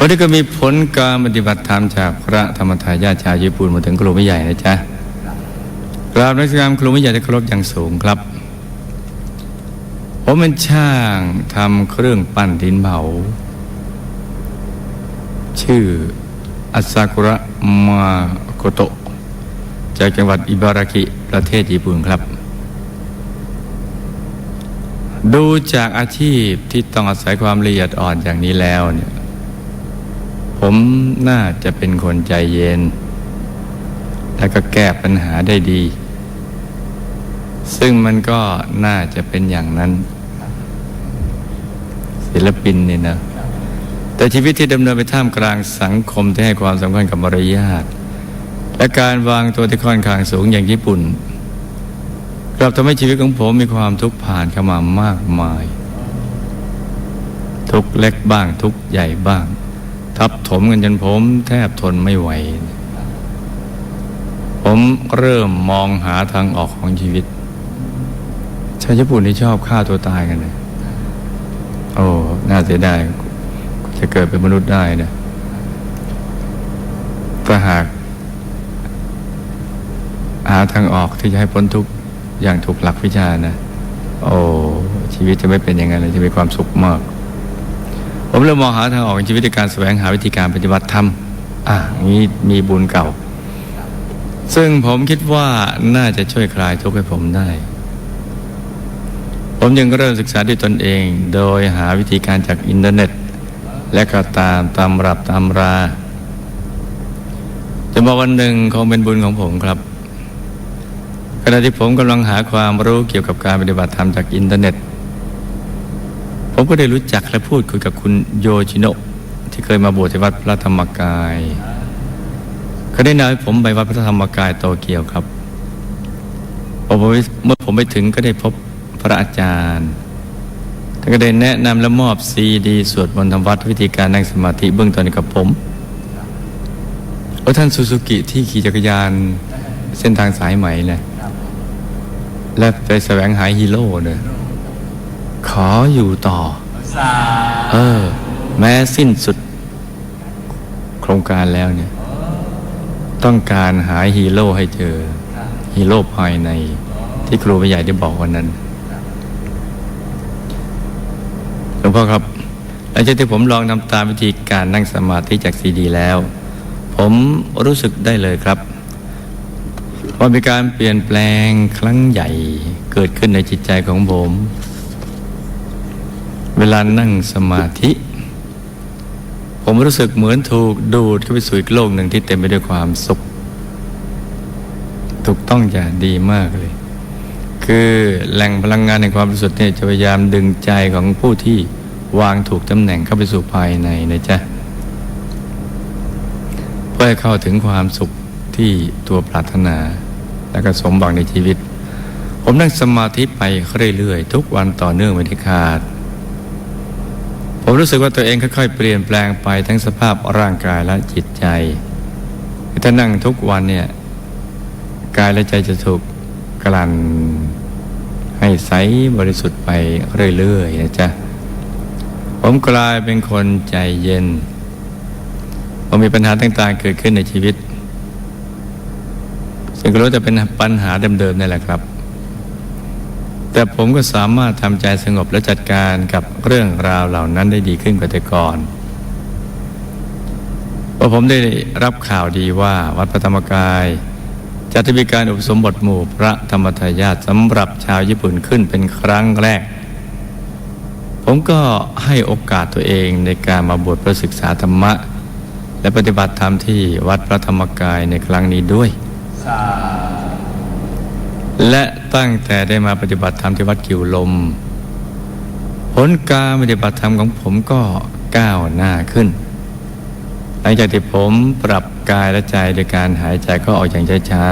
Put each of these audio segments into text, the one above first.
วันนี้ก็มีผลการปฏิบัติธรรมจากพระธรรมทายาทชาวญี่ปุ่นมาถึงครูไม่ใหญ่นะจ๊ะกราบนักการครูไม่ใหญ่ที่เคารพอย่างสูงครับ ผมเป็นช่างทำเครื่องปั้นดินเผาชื่ออัซากุระมาโกโตะจากจังหวัดอิบารากิประเทศญี่ปุ่นครับ ดูจากอาชีพที่ต้องอาศัยความละเอียดอ่อนอย่างนี้แล้วเนี่ย ผมน่าจะเป็นคนใจเย็น และก็แก้ปัญหาได้ดี ซึ่งมันก็น่าจะเป็นอย่างนั้น ศิลปินนี่นะ แต่ชีวิตที่ดำเนินไปท่ามกลางสังคมที่ให้ความสำคัญกับมารยาทและการวางตัวที่ค่อนข้างสูงอย่างญี่ปุ่นกลับทำให้ชีวิตของผมมีความทุกข์ผ่านเข้ามามากมาย ทุกเล็กบ้างทุกใหญ่บ้าง ทับถมกันจนผมแทบทนไม่ไหว ผมเริ่มมองหาทางออกของชีวิต ชาวญี่ปุ่นที่ชอบฆ่าตัวตายกันเลยโอ้ น่าเสียดายจะเกิดเป็นมนุษย์ได้นะถ้าหาก หาทางออกที่จะให้พ้นทุกข์อย่างถูกหลักวิชานะ โอ้ ชีวิตจะไม่เป็นอย่างนั้นเลยจะมีความสุขมาก ผมเริ่มมองหาทางออกในชีวิตการแสวงหาวิธีการปฏิบัติธรรม อะนี้มีบุญเก่า ซึ่งผมคิดว่าน่าจะช่วยคลายทุกข์ให้ผมได้ ผมยังเริ่มศึกษาด้วยตนเอง โดยหาวิธีการจากอินเทอร์เน็ต และก็ตามตำรับตำราจะมาวันหนึ่งคงเป็นบุญของผมครับขณะที่ผมกำลังหาความรู้เกี่ยวกับการปฏิบัติธรรมจากอินเทอร์เน็ต ผมก็ได้รู้จักและพูดคุยกับคุณโยชิโนะที่เคยมาบวชที่วัดพระธรรมกายเขาได้นำผมไปวัดพระธรรมกายโตเกียวครับเมื่อผมไปถึงก็ได้พบพระอาจารย์ท่านก็ได้แนะนำและมอบซีดีสวดมนต์ทำวัดวิธีการนั่งสมาธิเบื้องต้นกับผมโอ้ท่านซูซูกิที่ขี่จักรยานเส้นทางสายไหมเลยและไปแสวงหาฮีโร่เนี่ย ขออยู่ต่อ เออ แม้สิ้นสุด โครงการแล้วเนี่ย ต้องการหาฮีโร่ให้เจอ ฮีโร่ภายในที่ครูใหญ่ได้บอกวันนั้นหลวงพ่อครับหลังจากที่ผมลองทำตามวิธีการนั่งสมาธิจากซีดีแล้ว ผมรู้สึกได้เลยครับว่ามีการเปลี่ยนแปลงครั้งใหญ่เกิดขึ้นในจิตใจของผม เวลานั่งสมาธิ ผมรู้สึกเหมือนถูกดูดเข้าไปสู่อีกโลกหนึ่งที่เต็มไปด้วยความสุข ถูกต้องอย่างดีมากเลย คือแหล่งพลังงานในความบริสุทธิ์เนี่ยจะพยายามดึงใจของผู้ที่วางถูกตำแหน่งเข้าไปสู่ภายในนะจ๊ะเพื่อให้เข้าถึงความสุขที่ตัวปรารถนา และก็สมหวังในชีวิต ผมนั่งสมาธิไปเรื่อยๆทุกวันต่อเนื่องไม่ได้ขาด ผมรู้สึกว่าตัวเองค่อยๆเปลี่ยนแปลงไปทั้งสภาพร่างกายและจิตใจถ้านั่งทุกวันเนี่ยกายและใจจะถูกกลั่นให้ใสบริสุทธิ์ไปเรื่อยๆนะจ๊ะผมกลายเป็นคนใจเย็น ผมมีปัญหาต่างๆเกิดขึ้นในชีวิต ซึ่งก็รู้จะเป็นปัญหาเดิมๆนี่แหละครับ แต่ผมก็สามารถทำใจสงบและจัดการกับเรื่องราวเหล่านั้นได้ดีขึ้นกว่าแต่ก่อนเพราะผมได้รับข่าวดีว่าวัดพระธรรมกายจัดมีการอุปสมบทหมู่พระธรรมทายาทสำหรับชาวญี่ปุ่นขึ้นเป็นครั้งแรก ผมก็ให้โอกาสตัวเองในการมาบวชเพื่อศึกษาธรรมะ และปฏิบัติธรรมที่วัดพระธรรมกายในครั้งนี้ด้วย และตั้งแต่ได้มาปฏิบัติธรรมที่วัดกิวลม ผลการปฏิบัติธรรมของผมก็ก้าวหน้าขึ้น หลังจากที่ผมปรับกายและใจโดยการหายใจเข้าออกอย่างช้า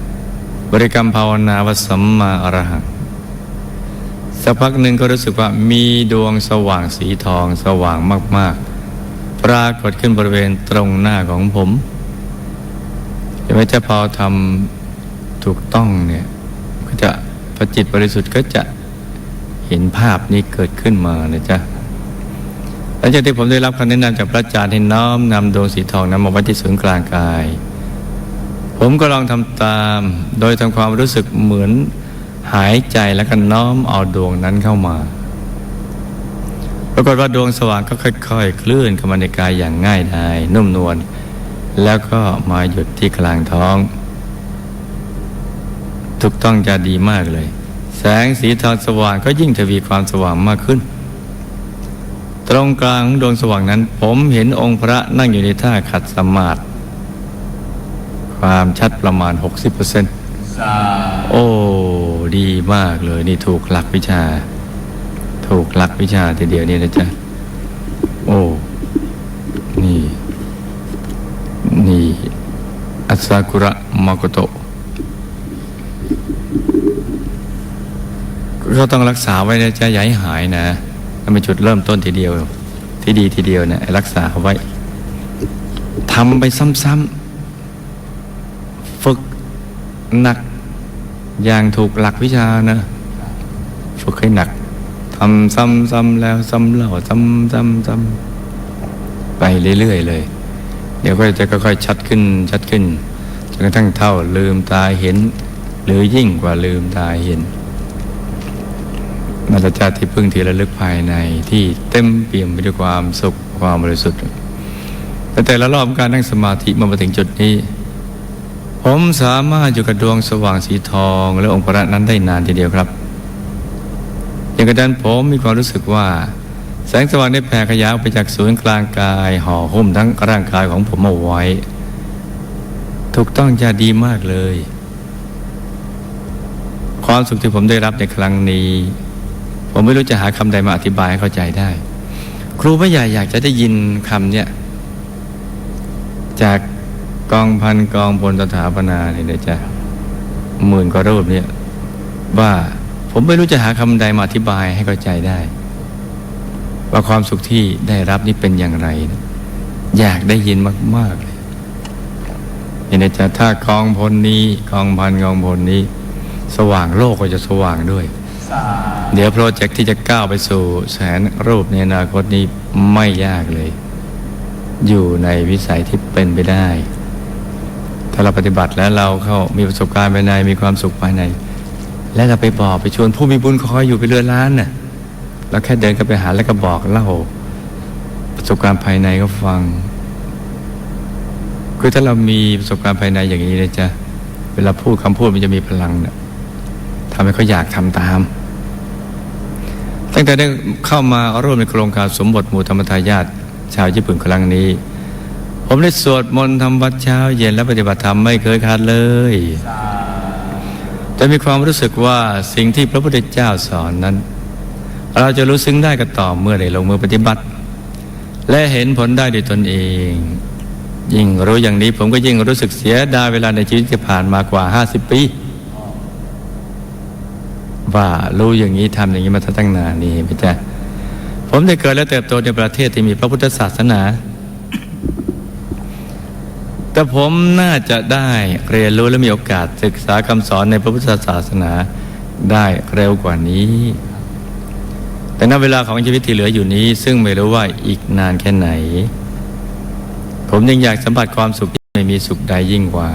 ๆบริกรรมภาวนาวสัมมาอรหังสักพักหนึ่งก็รู้สึกว่ามีดวงสว่างสีทองสว่างมากๆ ปรากฏขึ้นบริเวณตรงหน้าของผมแต่ไม่จะพอทำ ถูกต้องเนี่ยก็จะพอจิตบริสุทธิ์ก็จะเห็นภาพนี้เกิดขึ้นมานะจ๊ะหลังจากที่ผมได้รับคำแนะนำจากพระอาจารย์ให้น้อมนำดวงสีทองนั้นมาไว้ที่ศูนย์กลางกาย ผมก็ลองทำตาม โดยทำความรู้สึกเหมือนหายใจแล้วก็น้อมเอาดวงนั้นเข้ามาปรากฏว่าดวงสว่างก็ค่อย ๆ เคลื่อนเข้ามาในกายอย่างง่ายดายนุ่มนวลแล้วก็มาหยุดที่กลางท้อง ถูกต้องจะดีมากเลย แสงสีทองสว่างก็ยิ่งทวีความสว่างมากขึ้น ตรงกลางของดวงสว่างนั้น ผมเห็นองค์พระนั่งอยู่ในท่าขัดสมาธิความชัดประมาณ 60%โอ้ดีมากเลยนี่ถูกหลักวิชา ถูกหลักวิชาทีเดียวนี่นะจ๊ะ โอ้นี่ นี่ อัสากุระมาโกโตะ ก็ต้องรักษาไว้นะจะอย่าให้หายนะนั่นเป็นจุดเริ่มต้นทีเดียว ที่ดีทีเดียวเนี่ยรักษาเอาไว้ทำไปซ้ำๆฝึกหนักอย่างถูกหลักวิชานะฝึกให้หนักทำซ้ำๆแล้วซ้ำเล่าซ้ำๆซ้ำไปเรื่อยๆเลย เดี๋ยวก็จะค่อยๆชัดขึ้นชัดขึ้นจนกระทั่งเท่าลืมตาเห็น หรือยิ่งกว่าลืมตาเห็น นาฏจาที่พึ่งที่ระลึกภายในที่เต็มเปี่ยมไปด้วยความสุขความบริสุทธิ์ แต่แต่ละรอบการนั่งสมาธิมื่อมาถึงจุดนี้ ผมสามารถอยู่กับดวงสว่างสีทอง และองค์พระนั้นได้นานทีเดียวครับ อย่างกระนั้นผมมีความรู้สึกว่า แสงสว่างได้แผ่ขยายไปจากศูนย์กลางกายห่อหุ้มทั้งร่างกายของผมเอาไว้ ถูกต้องจะดีมากเลย ความสุขที่ผมได้รับในครั้งนี้ ผมไม่รู้จะหาคำใดมาอธิบายให้เข้าใจได้ ครูไม่ใหญ่อยากจะได้ยินคำเนี่ยจากกองพันกองพลสถาปนาเนี่ยเดี๋ยวจะหมื่นกว่ารูปเนี่ยว่าผมไม่รู้จะหาคำใดมาอธิบายให้เข้าใจได้ ว่าความสุขที่ได้รับนี่เป็นอย่างไรนะอยากได้ยินมากๆเลยเห็นไหมจ๊ะถ้ากองพลนี้กองพันกองพลนี้ สว่างโลกก็จะสว่างด้วย เดี๋ยวโปรเจกต์ที่จะก้าวไปสู่แสนรูปในอนาคตนี้ไม่ยากเลย อยู่ในวิสัยที่เป็นไปได้ ถ้าเราปฏิบัติแล้วเราเข้ามีประสบการณ์ภายในมีความสุขภายใน และเราไปบอกไปชวนผู้มีบุญคอยอยู่ไปเรือนล้านน่ะเราแค่เดินกันไปหาแล้วก็บอกเล่าประสบการณ์ภายในก็ฟังคือถ้าเรามีประสบการณ์ภายในอย่างนี้นะจ๊ะเวลาพูดคำพูดมันจะมีพลังเนี่ยทำให้เขาอยากทำตาม ตั้งแต่ได้เข้ามาร่วมในโครงการสมบทหมู่ธรรมทายาทชาวญี่ปุ่นครั้งนี้ ผมได้สวดมนต์ทำวัดเช้าเย็นและปฏิบัติธรรมไม่เคยขาดเลยแต่มีความรู้สึกว่าสิ่งที่พระพุทธเจ้าสอนนั้น เราจะรู้ซึ้งได้ก็ต่อเมื่อได้ลงมือปฏิบัติ และเห็นผลได้ด้วยตนเอง ยิ่งรู้อย่างนี้ผมก็ยิ่งรู้สึกเสียดายเวลาในชีวิตที่ผ่านมากว่า 50 ปี ว่ารู้อย่างนี้ทำอย่างนี้มาตั้งนานนี่ไม่ใช่ผมได้เกิดและเติบโตในประเทศที่มีพระพุทธศาสนา แต่ผมน่าจะได้เรียนรู้และมีโอกาสศึกษาคำสอนในพระพุทธศาสนาได้เร็วกว่านี้ แต่ณเวลาของชีวิตที่เหลืออยู่นี้ ซึ่งไม่รู้ว่าอีกนานแค่ไหน ผมยังอยากสัมผัสความสุขที่ไม่มีสุขใดยิ่งกว่า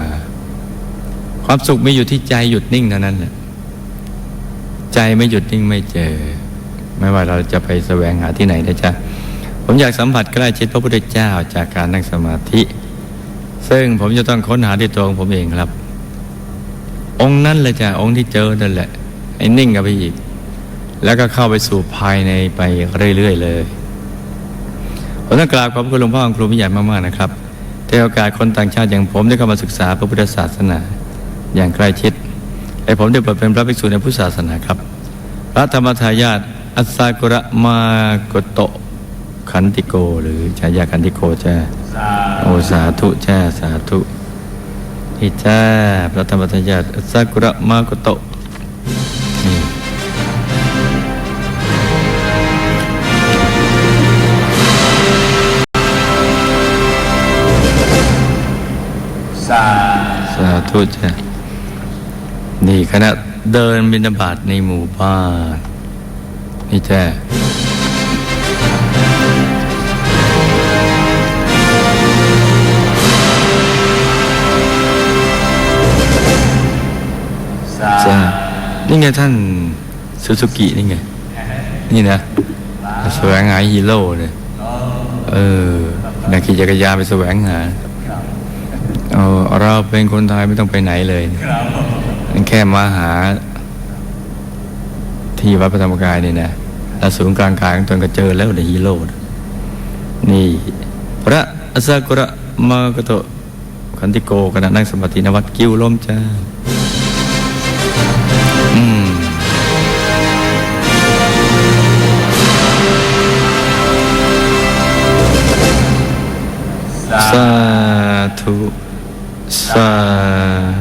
ความสุขไม่อยู่ที่ใจหยุดนิ่งเท่านั้นแหละ ใจไม่หยุดนิ่งไม่เจอ ไม่ว่าเราจะไปแสวงหาที่ไหนนะจ๊ะผมอยากสัมผัสใกล้ชิดพระพุทธเจ้าจากการนั่งสมาธิ ซึ่งผมจะต้องค้นหาที่ตัวของผมเองครับ องค์นั้นเลยจ้ะองค์ที่เจอนั่นแหละไอ้นิ่งกับไปอีก แล้วก็เข้าไปสู่ภายในไปเรื่อยๆเลยผมต้องกราบขอบคุณหลวงพ่อครูผู้ใหญ่มากๆนะครับที่โอกาสคนต่างชาติอย่างผมได้เข้ามาศึกษาพระพุทธศาสนา อย่างใกล้ชิด และผมได้เปิดเป็นพระภิกษุในพุทธศาสนาครับ พระธรรมทายาทอัสสากุระมาโกโตะขันติโก หรือฉายาขันติโกจ้าโอสาธุจ้าสาธุนี่จ้าพระธรรมทายาทอัสสากุระมาโกโตะนี่สาสาธุจ้ะ นี่คณะเดินบินาบาตในหมู่บ้านนี่แจ้จ้นี่ไงท่านซูซูกินี่ไง นี่นะแสวงหาฮีโร่เนี่ยเออนักขี่จักรยานไปแสวงหาเราเป็นคนไทยไม่ต้องไปไหนเลย แค่มาหาที่วัดพระธรรมกายนี่นะแล้วศูนย์กลางกายของตนก็เจอแล้วเดฮีโร่นี่พระอสากุระมากโตะคันติโกขณะนั่งสมาธินวัดกิ้วลมจ้าอืมสาสาธุ สา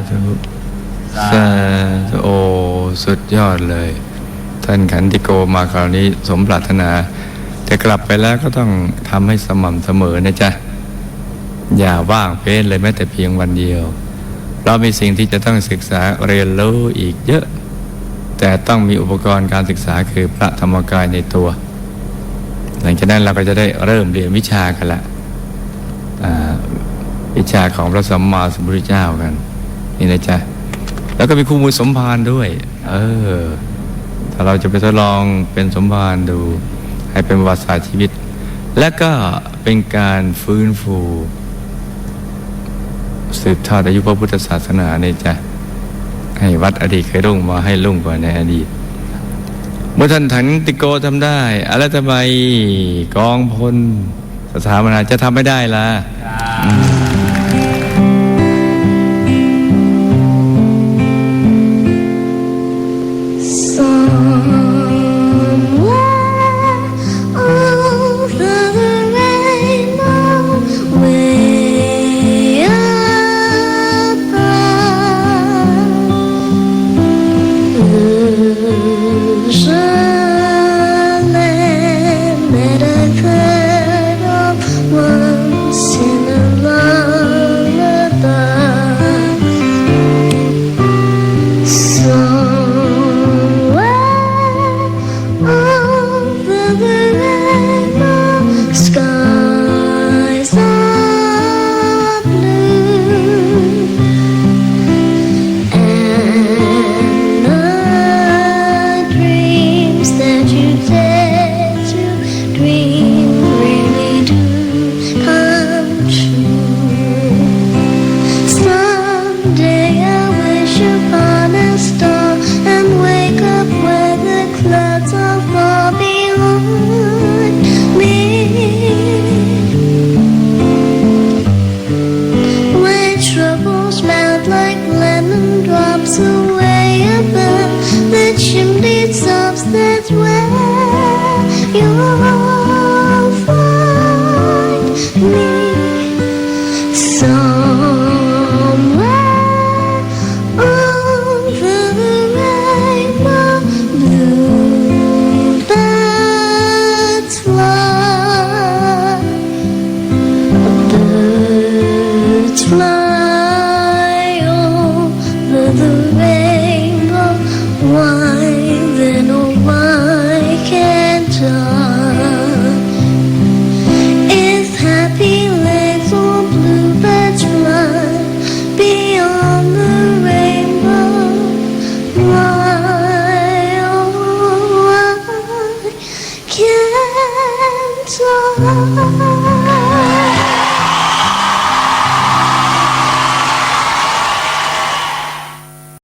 ธุ สาธุโอ้สุดยอดเลย ท่านขันติโกมาคราวนี้สมปรารถนาแต่กลับไปแล้วก็ต้องทำให้สม่ำเสมอนะจ๊ะ อย่าว่างเพ้นเลยแม้แต่เพียงวันเดียว เรามีสิ่งที่จะต้องศึกษาเรียนรู้อีกเยอะ แต่ต้องมีอุปกรณ์การศึกษาคือพระธรรมกายในตัว หลังจากนั้นเราก็จะได้เริ่มเรียนวิชากันละวิชาของพระสัมมาสัมพุทธเจ้ากัน นี่นะจ๊ะ แล้วก็มีคู่มือสมภารด้วย เออ ถ้าเราจะไปทดลองเป็นสมภารดู ให้เป็นประวัติศาสตร์ชีวิต และก็เป็นการฟื้นฟูสืบทอดอายุพระพุทธศาสนาเนี่ยจะให้วัดอดีตเคยรุ่งมาให้รุ่งกว่าในอดีต เมื่อท่านถันติโกทำได้ อะไรทำไมกองพลสถาปนาจะทำไม่ได้ล่ะ